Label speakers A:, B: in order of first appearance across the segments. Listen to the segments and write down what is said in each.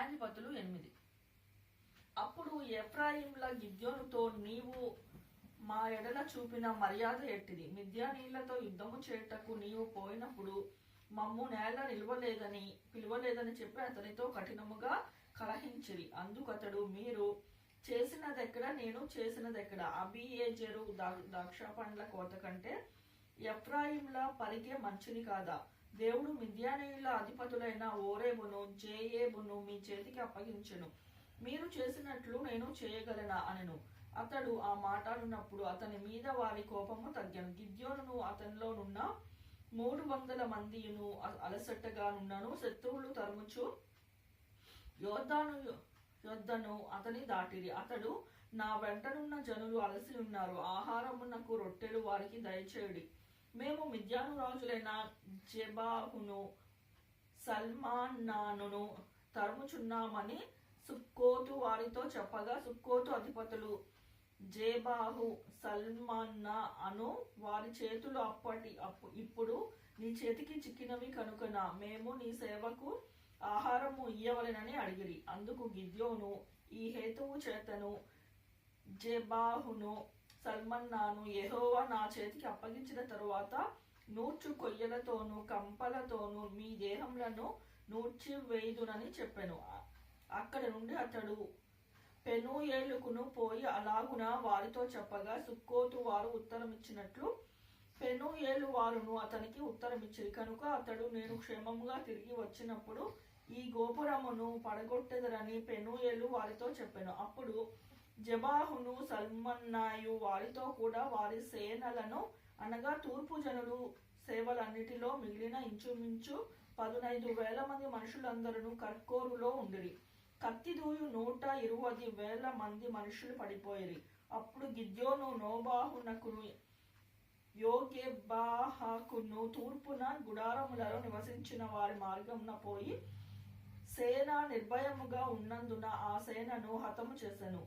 A: న్యాయాధిపతులు ఎనిమిది. అప్పుడు ఎఫ్రాయిమ్ల గిద్యోనుతో నీవు మా ఎడల చూపిన మర్యాద ఎట్టిది? మిద్యానీళ్ళతో యుద్ధము చేయుటకు నీవు పోయినప్పుడు మమ్ము నేల నిలవలేదని పిలవలేదని చెప్పి అతనితో కఠినముగా కలహించిరి. అందుకతడు మీరు చేసినదెక్కడ నేను చేసినదెక్కడ? అబియేజరు ద్రాక్ష పండ్ల కోత కంటే ఎఫ్రాయిముల పరిగే మంచిది కాదా? దేవుడు మిద్యానీయుల అధిపతులైన ఓరేబును జేయేబును మీ చేతికి అప్పగించెను. మీరు చేసినట్లు నేను చేయగలనా అనెను. అతడు ఆ మాటలున్నప్పుడు అతని మీద వారి కోపము తగ్గాను. గిద్యోను అతనిలోనున్న మూడు వందల మందిను అ- అలసట్టగానున్నను శత్రువులు తరుముచు యోద్ధాను యొద్దను అతని దాటిరి. అతడు నా వెంటనున్న జనులు అలసి ఉన్నారు. ఆహారమునకు రొట్టెలు వారికి దయచేయుడి. మేము మిద్యాను రాజులైన జెబాహును సల్మాన్నాను తరుముచున్నామని సుక్కోతు వారితో చెప్పగా సుక్కోతు అధిపతులు జేబాహు సల్మాన్నా అను వారి చేతులు అప్పటి అప్పు ఇప్పుడు నీ చేతికి చిక్కినవి కనుకన మేము నీ సేవకు ఆహారము ఇయ్యవలెనని అడిగిరి. అందుకు గిద్యోను ఈ హేతువు చేతను జెబాహును సల్మన్నాను ఎహోవా నా చేతికి అప్పగించిన తరువాత నూర్చు కొయ్యలతోను కంపలతోను మీ దేహములను నూర్చి వేయుదునని చెప్పాను. అక్కడ నుండి అతడు పెనుయేలుకును పోయి అలాగున వారితో చెప్పగా సుక్కోతు వారు ఉత్తరం ఇచ్చినట్లు పెనుయేలు వారును అతనికి ఉత్తరం కనుక అతడు నేను క్షేమముగా తిరిగి వచ్చినప్పుడు ఈ గోపురమును పడగొట్టెదరని పెనుయేలు వారితో చెప్పాను. అప్పుడు జబాహును సల్మన్నాయు వారితో కూడా వారి సేనలను అనగా తూర్పు జనులు సేవలన్నిటిలో మిగిలిన ఇంచుమించు పదునైదు వేల మంది మనుషులందరూ కర్కోరులో ఉండిరి. కత్తిదూయు నూట ఇరువది వేల మంది మనుషులు పడిపోయిరి. అప్పుడు గిద్యోను నోబాహునకును యోగెబాహకును తూర్పున గుడారములలో నివసించిన వారి మార్గమున పోయి సేన నిర్భయముగా ఉన్నందున ఆ సేనను హతము చేసెను.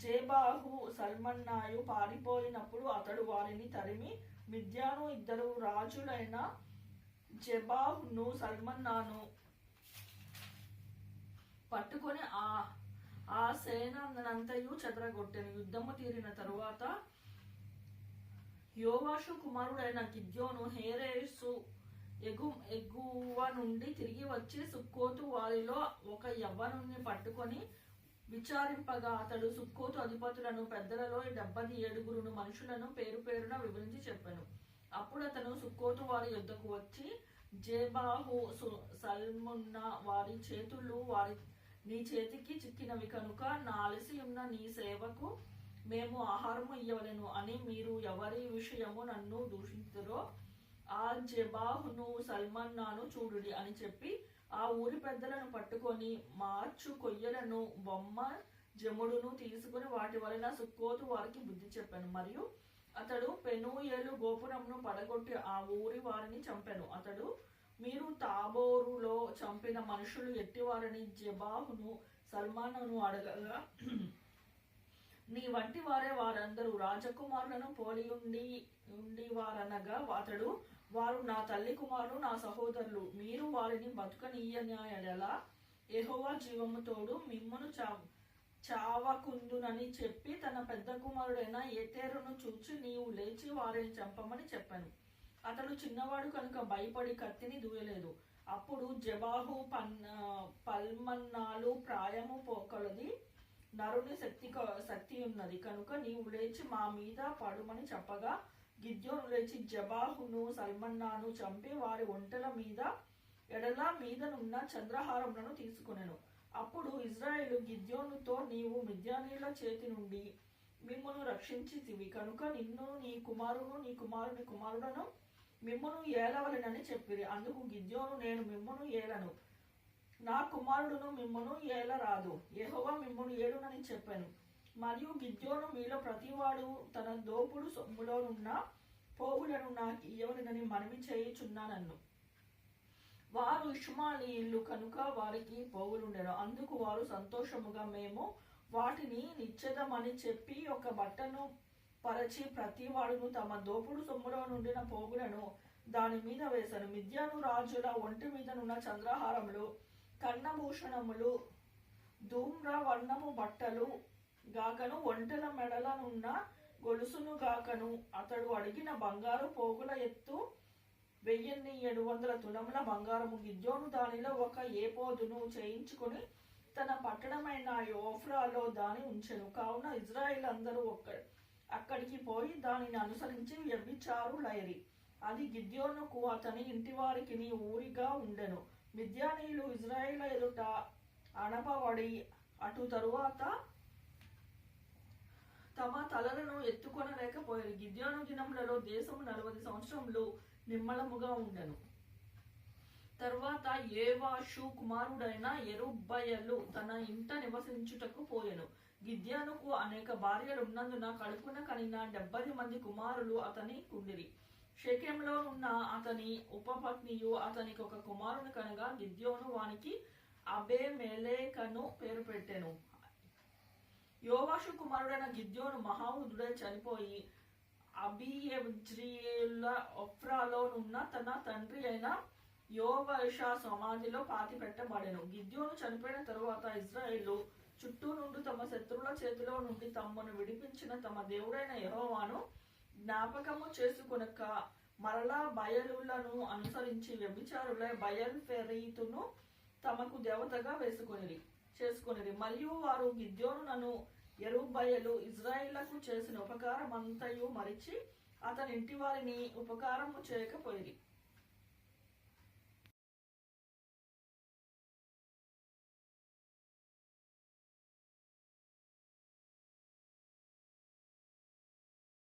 A: జేబాహు సల్మన్నాయు పారిపోయినప్పుడు అతడు వారిని తరిమి మిద్యాను ఇద్దరు రాజులైన జెబాహును సల్మన్నాను పట్టుకొని ఆ ఆ సేనంతయు చెదరగొట్టెను. యుద్ధము తీరిన తరువాత యోవాషు కుమారుడైన గిద్యోను హేరేసు ఎగు ఎగువ నుండి తిరిగి వచ్చి సుక్కోతు వారిలో ఒక యవ్వనుని పట్టుకొని విచారింపగా అతడు సుక్కోతు అధిపతులను పెద్దలలో డెబ్బది ఏడుగురును మనుషులను పేరు పేరున వివరించి చెప్పాను. అప్పుడు అతను సుక్కోతు వారి యుద్ధకు వచ్చి జేబాహు సు- సల్మున్న వారి చేతులు వారి నీ చేతికి చిక్కినవి కనుక నా అలసి ఉన్న నీ సేవకు మేము ఆహారము ఇవ్వలేను అని మీరు ఎవరి విషయము నన్ను దూషించురో ఆ జబాహును సల్మన్నాను చూడుడి అని చెప్పి ఆ ఊరి పెద్దలను పట్టుకొని మార్చు కొయ్యలను బొమ్మ జముడును తీసుకుని వాటి వలన సుక్కోతు వారికి బుద్ధి చెప్పాను. మరియు అతడు పెనుయేలు గోపురంను పడగొట్టి ఆ ఊరి వారిని చంపాను. అతడు మీరు తాబోరులో చంపిన మనుషులు ఎట్టివారని జబాహును సల్మానును అడగగా నీ వంటి వారే వారందరూ. రాజకుమారులను పోలి ఉండి ఉండి వారనగా అతడు వారు నా తల్లి కుమారులు నా సహోదరులు. మీరు వారిని బతుకనీయనలా ఎహోవా జీవము తోడు మిమ్మను చా చావకుందునని చెప్పి తన పెద్ద కుమారుడైన ఏతేరును చూచి నీవు లేచి వారిని చంపమని చెప్పాను. అతడు చిన్నవాడు కనుక భయపడి కత్తిని దూయలేదు. అప్పుడు జబాహు పన్ పల్మన్నాలు ప్రాయము పోకలది నరుని శక్తి క- శక్తి ఉన్నది కనుక నీవు లేచి మా మీద పడుమని చెప్పగా గిద్యోను లేచి జబాహును సల్మన్నాను చంపి వారి ఒంటెల మీద ఎడల మీదనున్న చంద్రహారములను తీసుకునెను. అప్పుడు ఇజ్రాయేలు గిద్యోనుతో నీవు మిద్యానీల చేతి నుండి మిమ్మను రక్షించితివి. కనుక నిన్ను నీ కుమారును నీ కుమారుని కుమారుడను మిమ్మను ఏలవలెనని చెప్పిరి. అందుకు గిద్యోను నేను మిమ్మను ఏలను. నా కుమారుడును మిమ్మను ఏలరాదు. యెహోవా మిమ్మను ఏడునని చెప్పాను. మరియు గిద్యోను మీలో ప్రతివాడు తన దోపుడు సొమ్ములోనున్న పోగులను నాకు ఇయ్యవలెనని మనవి చేయుచున్నానన్ను. వారు ఇష్మాలీయులు కనుక వారికి పోగులుండరు అందుకు వారు సంతోషముగా మేము వాటిని నిచ్చెదమని చెప్పి ఒక బట్టను పరచి ప్రతి వాడును తమ దోపుడు సొమ్ములో నుండిన పోగులను దాని మీద వేశాను మిద్యాను రాజుల ఒంటి మీదనున్న చంద్రహారములు కన్నభూషణములు ధూమ్ర వర్ణము బట్టలు గాకను ఒంటెల మెడలనున్న గొలుసును గాకను. అతడు అడిగిన బంగారు పోగుల ఎత్తు వెయ్యిన్ని ఏడు వందల తులముల బంగారము. గిద్యోను దానిలో ఒక ఏపోదును చేయించుకొని తన పట్టణమైన యోఫ్రాలో దాని ఉంచెను. కావున ఇజ్రాయిల్ అందరూ ఒక్క అక్కడికి పోయి దానిని అనుసరించి వ్యభిచారు లైరి అది గిద్యోనుకు అతని ఇంటి వారికి ఊరిగా ఉండెను. మిద్యానీయులు ఇజ్రాయిల్ ఎదుట అణపబడి అటు తరువాత తమ తలలను ఎత్తుకొనలేకపోయారు. గిద్యోను దినములలో దేశము నలభై సంవత్సరములు నిమ్మలముగా ఉండెను. తర్వాత ఏవాషు కుమారుడైన ఎరుబ్బయలు తన ఇంట నివసించుటకు పోయెను. గిద్యానుకు అనేక భార్యలు ఉన్నందున కడుపున కనిన డెబ్బై మంది కుమారులు అతని కుండిరి. షేకెంలో ఉన్న అతని ఉపపత్నియు అతనికి ఒక కుమారుని కనుక గిద్యోను వానికి అబే మేలేకను పేరు పెట్టెను. యోవాషు కుమారుడైన గిద్యోను మహావుదుడై చనిపోయి అబియజ్రియుల ఒఫ్రాలోనున్న తన తండ్రి అయిన యోవైష సమాధిలో పాతి పెట్టబడెను. గిద్యోను చనిపోయిన తరువాత ఇజ్రాయిల్ చుట్టూ నుండి తమ శత్రువుల చేతిలో నుండి తమను విడిపించిన తమ దేవుడైన యహోవాను జ్ఞాపకము చేసుకునక మరలా బయలులను అనుసరించి వ్యభిచారులై బయల్ ఫెరీతును తమకు దేవతగా వేసుకొనిరి. చేసుకునేది మరియు వారు గిద్యోనులను ఎరుబయలు ఇజ్రాయిలకు చేసిన ఉపకారమంతయు మరిచి అతని ఇంటి వారిని ఉపకారము చేయకపోయి